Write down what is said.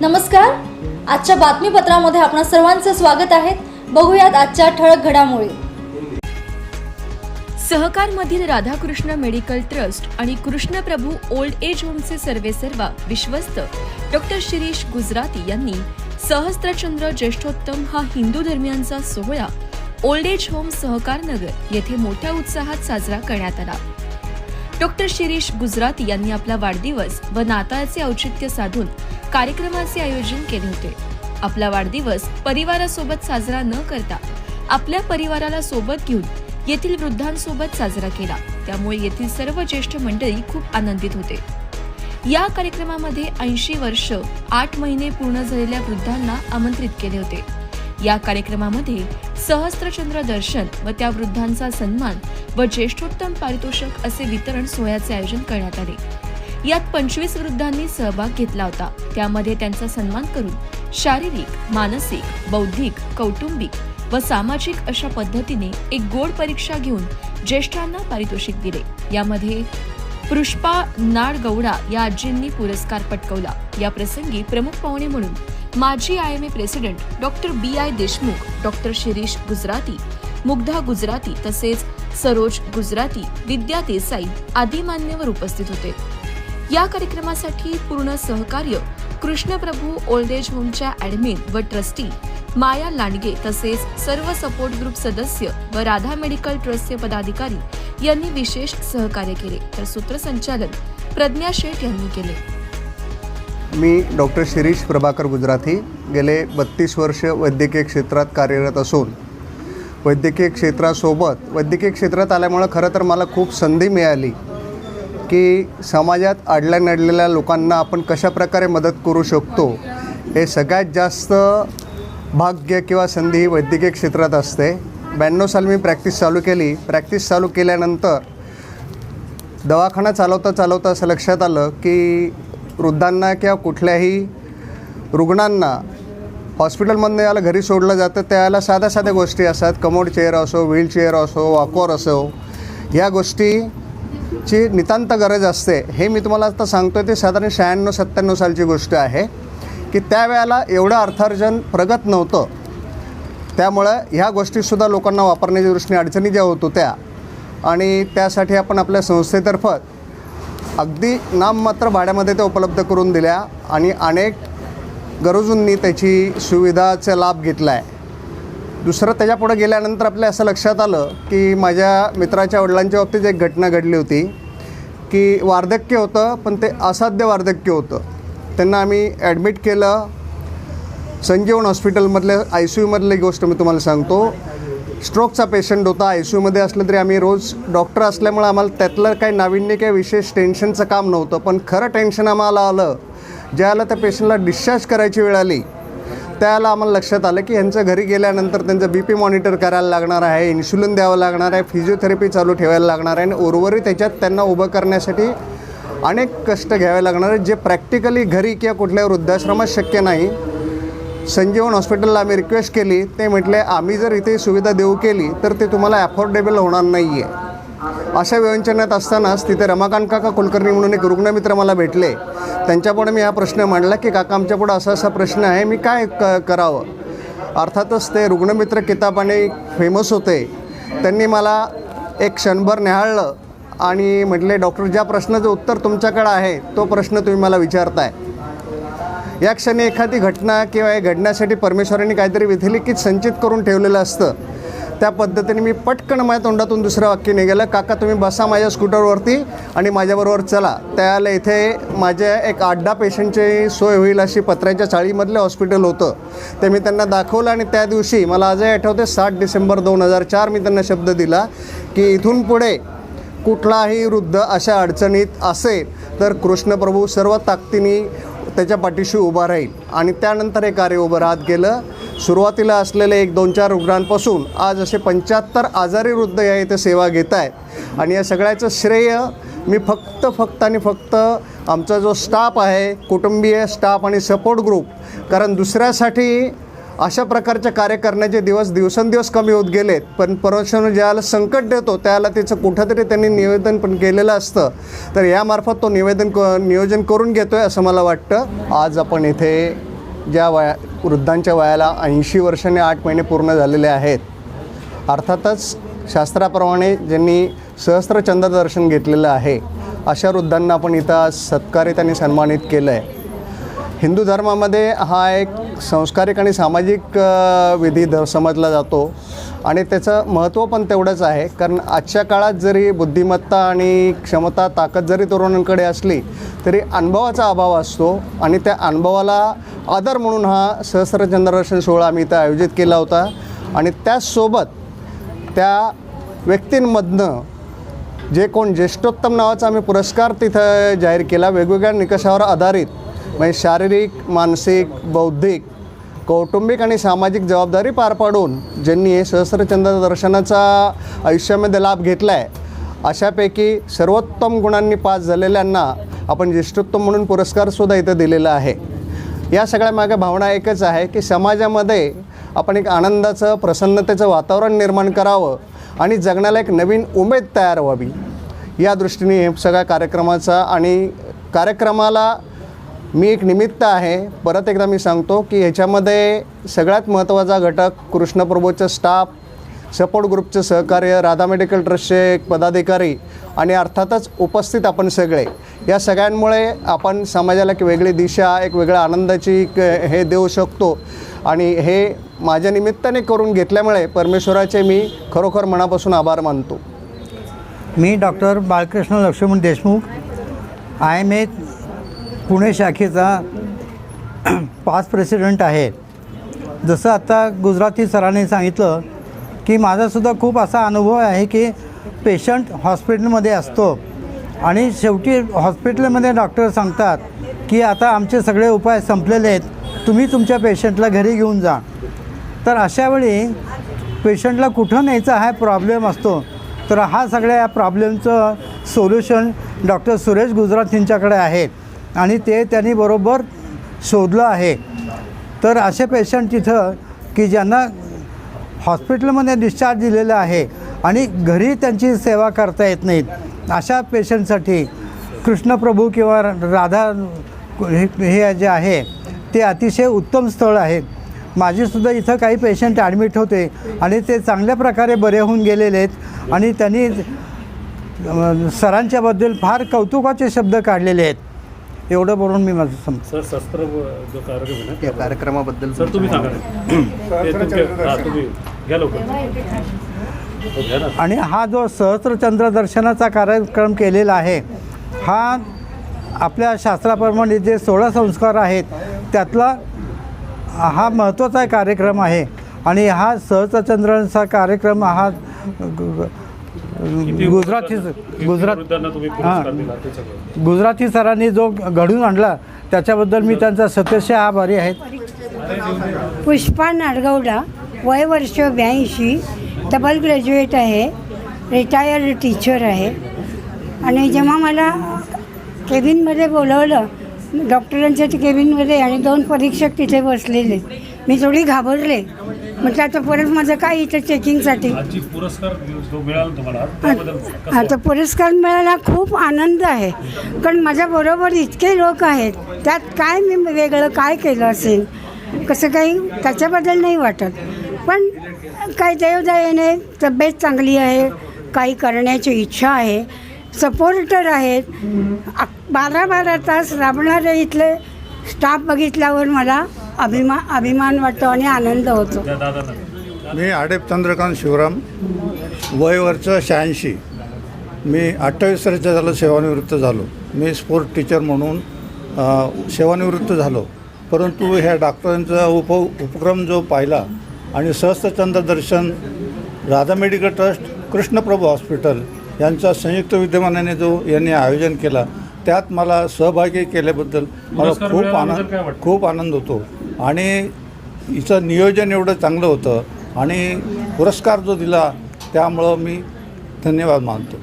नमस्कार. आजच्या बातमीपत्रामध्ये आपणा सर्वांचं स्वागत आहे. बघूयात आजच्या ठळक घडामोडी. सहकारमधील राधाकृष्ण मेडिकल ट्रस्ट आणि कृष्णप्रभू ओल्ड एज होमचे सर्वेसर्वा विश्वस्त. डॉक्टर शिरीष गुजराती यांनी सहस्त्रचंद्र ज्येष्ठोत्तम हा हिंदू धर्मियांचा सोहळा old age home Sahakar Nagar येथे मोठ्या उत्साहात साजरा करण्यात आला. डॉक्टर शिरीष गुजराती यांनी आपला वाढदिवस व नाताळचे औचित्य साधून कार्यक्रमाचे आयोजन केले होते. आपला वाढदिवस परिवारासोबत साजरा न करता आपल्या परिवाराला सोबत घेऊन येथील वृद्धांसोबत साजरा केला. त्यामुळे येथील सर्व ज्येष्ठ मंडळी खूप आनंदित होते. या कार्यक्रमामध्ये ऐंशी वर्ष आठ महिने पूर्ण झालेल्या वृद्धांना आमंत्रित केले होते. या कार्यक्रमामध्ये सहस्त्रचंद्र दर्शन व त्या वृद्धांचा सन्मान व ज्येष्ठोत्तम पारितोषिक असे वितरण सोहळ्याचे आयोजन करण्यात आले. यात पंचवीस वृद्धांनी सहभाग घेतला होता. त्यामध्ये त्यांचा सन्मान करून शारीरिक मानसिक बौद्धिक कौटुंबिक व सामाजिक अशा पद्धतीने एक गोड परीक्षा घेऊन ज्येष्ठांना पारितोषिक दिले. यामध्ये पुष्पा नाडगौडा या आजींनी पुरस्कार पटकवला. या प्रसंगी प्रमुख पाहुणे म्हणून माजी I M A president doctor B I Deshmukh doctor Shirish Gujarati Mugdha Gujarati तसेच सरोज गुजराती विद्या देसाई आदी मान्यवर उपस्थित होते. या कार्यक्रमासाठी पूर्ण सहकार्य कृष्णप्रभू ओल्ड एज होमच्या ऍडमिन व ट्रस्टी माया लांडगे तसेच सर्व सपोर्ट ग्रुप सदस्य व राधा मेडिकल ट्रस्टचे पदाधिकारी यांनी विशेष सहकार्य केले. तर सूत्रसंचालन प्रज्ञा शेठ यांनी केले. मी डॉक्टर शिरीष प्रभाकर गुजराती गेले बत्तीस वर्ष वैद्यकीय क्षेत्रात कार्यरत असून वैद्यकीय क्षेत्रासोबत वैद्यकीय क्षेत्रात आल्यामुळं खरं तर मला खूप संधी मिळाली. की समाजात अडल्या नडलेल्या लोकांना आपण कशाप्रकारे मदत करू शकतो हे सगळ्यात जास्त भाग्य किंवा संधी ही वैद्यकीय क्षेत्रात असते. ब्याण्णव साली मी प्रॅक्टिस चालू केली. प्रॅक्टिस चालू केल्यानंतर दवाखाना चालवता चालवता असं लक्षात आलं की वृद्धांना किंवा कुठल्याही रुग्णांना हॉस्पिटलमधनं याला घरी सोडलं जातं. त्याला साध्या साध्या गोष्टी असतात. कमोड चेअर असो व्हीलचेअर असो वाकोर असो. या गोष्टी ची नितांत गरज असते. हे मी तुम्हाला आता सांगतो ते साधारण शहाण्णव सत्त्याण्णव सालची गोष्ट आहे की त्यावेळेला एवढं अर्थार्जन प्रगत नव्हतं. त्यामुळं ह्या गोष्टीसुद्धा लोकांना वापरण्याच्या दृष्टीने अडचणी ज्या होत होत्या आणि त्यासाठी आपण आपल्या संस्थेतर्फत अगदी नाममात्र भाड्यामध्ये त्या उपलब्ध करून दिल्या आणि अनेक गरजूंनी त्याची सुविधाचा लाभ घेतला आहे दुसरं त्याच्यापुढं गेल्यानंतर आपल्या असं लक्षात आलं की माझ्या मित्राच्या वडिलांच्या बाबतीत एक घटना घडली होती की वार्धक्य होतं पण ते असाध्य वार्धक्य होतं. त्यांना आम्ही ॲडमिट केलं. संजीवन हॉस्पिटलमधल्या आय सी यूमधली गोष्ट मी तुम्हाला सांगतो. स्ट्रोकचा पेशंट होता आय सी यूमध्ये असलं तरी आम्ही रोज डॉक्टर असल्यामुळं आम्हाला त्यातलं काही नाविन्य काही विशेष टेन्शनचं काम नव्हतं पण खरं टेन्शन आम्हाला आलं. ज्याला त्या पेशंटला डिस्चार्ज करायची वेळ आली त्याला आम्हाला लक्षात आलं की यांच्या घरी गेल्यानंतर त्यांचं बी पी मॉनिटर करायला लागणार आहे इन्शुलिन द्यावं लागणार आहे फिजिओथेरपी चालू ठेवायला लागणार आहे आणि उर्वरित त्याच्यात त्यांना उभं करण्यासाठी अनेक कष्ट घ्यावे लागणार आहेत जे प्रॅक्टिकली घरी किंवा कुठल्या वृद्धाश्रमात शक्य नाही. संजीवन हॉस्पिटलला आम्ही रिक्वेस्ट केली ते म्हटले आम्ही जर इथे सुविधा देऊ केली तर ते तुम्हाला ॲफोर्डेबल होणार नाही आहे अशा व्यवंचनात असतानाच तिथे रमाकांत काका कुलकर्णी म्हणून एक रुग्णमित्र मला भेटले. त्यांच्यापुढे मी हा प्रश्न मांडला की काका आमच्यापुढं असा असा प्रश्न आहे मी काय क करावं? अर्थातच ते रुग्णमित्र किताबाने फेमस होते. त्यांनी मला एक क्षणभर न्याहाळलं आणि म्हटले डॉक्टर ज्या प्रश्नाचं उत्तर तुमच्याकडं आहे तो प्रश्न तुम्ही मला विचारताय. या क्षणी एखादी घटना किंवा हे घडण्यासाठी परमेश्वरांनी काहीतरी विधिलिखित संचित करून ठेवलेलं असतं. त्या पद्धतीने मी पटकन माझ्या तोंडातून दुसरं वाक्य निघालं काका तुम्ही बसा माझ्या स्कूटरवरती आणि माझ्याबरोबर चला. त्याला इथे माझ्या एक आड्डा पेशंटची सोय होईल अशी पत्र्याच्या चाळीमधलं हॉस्पिटल होतं. ते मी त्यांना दाखवलं आणि त्या दिवशी मला आजही आठवते सात डिसेंबर दोन हजार चार मी त्यांना शब्द दिला की इथून पुढे कुठलाही वृद्ध अशा अडचणीत असेल तर कृष्णप्रभू सर्व ताकदीने त्याच्या पाठीशी उभा राहील. आणि त्यानंतर हे कार्य उभं राहत गेलं. सुरुवातीला असलेले एक दोन चार रुग्णांपासून आज असे पंच्याहत्तर आजारी वृद्ध या इथे सेवा घेत आहेत. आणि या सगळ्याचं श्रेय मी फक्त फक्त आणि फक्त आमचा जो स्टाफ आहे कुटुंबीय स्टाफ आणि सपोर्ट ग्रुप कारण दुसऱ्यासाठी अशा प्रकारचे कार्य करण्याचे दिवस दिवसेंदिवस कमी होत गेलेत. पण परमेश्वर ज्याला संकट देतो त्याला त्याचं कुठंतरी त्यांनी निवेदन पण केलेलं असतं. तर यामार्फत तो निवेदन क नियोजन करून घेतो आहे असं मला वाटतं. आज आपण इथे ज्या वया वृद्धांच्या वयाला ऐंशी वर्षाने आठ महिने पूर्ण झालेले आहेत. अर्थातच शास्त्राप्रमाणे ज्यांनी सहस्त्रचंद्र दर्शन घेतलेलं आहे अशा वृद्धांना आपण इथं सत्कारित आणि सन्मानित केलं आहे हिंदू धर्मामध्ये हा एक सांस्कारिक आणि सामाजिक विधी ध समजला जातो. आणि त्याचं महत्त्व पण तेवढंच आहे. कारण आजच्या काळात जरी बुद्धिमत्ता आणि क्षमता ताकद जरी तरुणांकडे असली तरी अनुभवाचा अभाव असतो. आणि त्या अनुभवाला आदर म्हणून हा सहस्र जनरेशन सोहळा आम्ही इथं आयोजित केला होता. आणि त्याचसोबत त्या व्यक्तींमधनं जे कोण ज्येष्ठोत्तम नावाचा आम्ही पुरस्कार तिथं जाहीर केला. वेगवेगळ्या निकषावर आधारित म्हणजे शारीरिक मानसिक बौद्धिक कौटुंबिक आणि सामाजिक जबाबदारी पार पाडून ज्यांनी हे सहस्त्रचंद्र दर्शनाचा आयुष्यामध्ये लाभ घेतला आहे अशापैकी सर्वोत्तम गुणांनी पास झालेल्यांना आपण ज्येष्ठोत्तम म्हणून पुरस्कारसुद्धा इथं दिलेला आहे. या सगळ्या मागे भावना एकच आहे की समाजामध्ये आपण एक आनंदाचं प्रसन्नतेचं वातावरण निर्माण करावं आणि जगण्याला एक नवीन उमेद तयार व्हावी. या दृष्टीने हे सगळ्या कार्यक्रमाचा आणि कार्यक्रमाला मी एक निमित्त आहे. परत एकदा मी सांगतो की ह्याच्यामध्ये सगळ्यात महत्त्वाचा घटक कृष्णप्रभूचं स्टाफ सपोर्ट ग्रुपचं सहकार्य राधा मेडिकल ट्रस्टचे एक पदाधिकारी आणि अर्थातच उपस्थित आपण सगळे. या सगळ्यांमुळे आपण समाजाला एक वेगळी दिशा एक वेगळ्या आनंदाची एक हे देऊ शकतो. आणि हे माझ्या निमित्ताने करून घेतल्यामुळे परमेश्वराचे मी खरोखर मनापासून आभार मानतो. मी doctor Balkrishna Laxman Deshmukh. I M A Pune शाखेचा पास प्रेसिडेंट आहे. जसं आता गुजराती सरांनी सांगितलं की माझासुद्धा खूप असा अनुभव आहे की पेशंट हॉस्पिटलमध्ये असतो आणि शेवटी हॉस्पिटलमध्ये डॉक्टर सांगतात की आता आमचे सगळे उपाय संपलेले आहेत तुम्ही तुमच्या पेशंटला घरी घेऊन जा. तर अशावेळी पेशंटला कुठं न्यायचा हा प्रॉब्लेम असतो? तर हा सगळ्या या प्रॉब्लेमचं सोल्युशन डॉक्टर सुरेश गुजरात यांच्याकडे आहे. आणि ते त्यांनी बरोबर शोधलं आहे. तर असे पेशंट तिथं की ज्यांना हॉस्पिटलमध्ये डिस्चार्ज दिलेला आहे आणि घरी त्यांची सेवा करता येत नाहीत अशा पेशंटसाठी कृष्णप्रभू किंवा राधा हे हे जे आहे ते अतिशय उत्तम स्थळ आहे. माझेसुद्धा इथं काही पेशंट ॲडमिट होते आणि ते चांगल्या प्रकारे बरे होऊन गेलेले आहेत आणि त्यांनी सरांच्याबद्दल फार कौतुकाचे शब्द काढलेले आहेत. एवढं बोलून मी माझं सम सर शस्त्र जो कार्यक्रम आहे ना या कार्यक्रमाबद्दल सर तुम्ही सांगा. ते हा, तुम्ही घ्या लवकर. हो, घ्या ना. आणि हा जो सहस्त्रचंद्र दर्शनाचा कार्यक्रम केलेला आहे हा आपल्या शास्त्राप्रमाणे जे सोळा संस्कार आहेत त्यातला हा महत्त्वाचा कार्यक्रम आहे. आणि हा सहस्त्रचंद्राचा कार्यक्रम हा ग- ग- गुजराती गुजरात सगळं गुजराती सरांनी जो घडून आणला त्याच्याबद्दल मी त्यांचा सत्यशय आभारी आहे. पुष्पा नाडगौडा वय वर्ष ब्याऐंशी डबल ग्रॅज्युएट आहे रिटायर्ड टीचर आहे. आणि जेव्हा मला केबिनमध्ये बोलवलं डॉक्टरांच्या केबिनमध्ये आणि दोन परीक्षक तिथे बसलेले मी थोडी घाबरले. म्हटलं आता परत माझं काय इथं चेकिंगसाठी पुरस्कार आता पुरस्कार मिळायला खूप आनंद आहे. कारण माझ्याबरोबर इतके लोक आहेत. त्यात काय मी वेगळं काय केलं असेल? कसं काही त्याच्याबद्दल नाही वाटत. पण काही देवदयेने तब्येत चांगली आहे काही करण्याची इच्छा आहे सपोर्टर आहेत. बारा बारा तास राबणारे इथले स्टाफ बघितल्यावर मला अभिमा अभिमान वाटतो आणि आनंद होतो. मी आडेप चंद्रकांत शिवराम वय वरचं शहाऐंशी. मी अठ्ठावीस वर्षाचं झालं सेवानिवृत्त झालो. मी स्पोर्ट टीचर म्हणून सेवानिवृत्त झालो. परंतु ह्या डॉक्टरांचा उप उपक्रम जो पाहिला आणि सहस्त्रचंद्र दर्शन Radha medical trust Krishnaprabhu hospital यांचा संयुक्त विद्यमानाने जो यांनी आयोजन केला त्यात मला सहभागी केल्याबद्दल मला खूप आनंद? खूप आनंद होतो. आणि हिचं नियोजन एवढं चांगलं होतं आणि पुरस्कार जो दिला त्यामुळं मी धन्यवाद मानतो.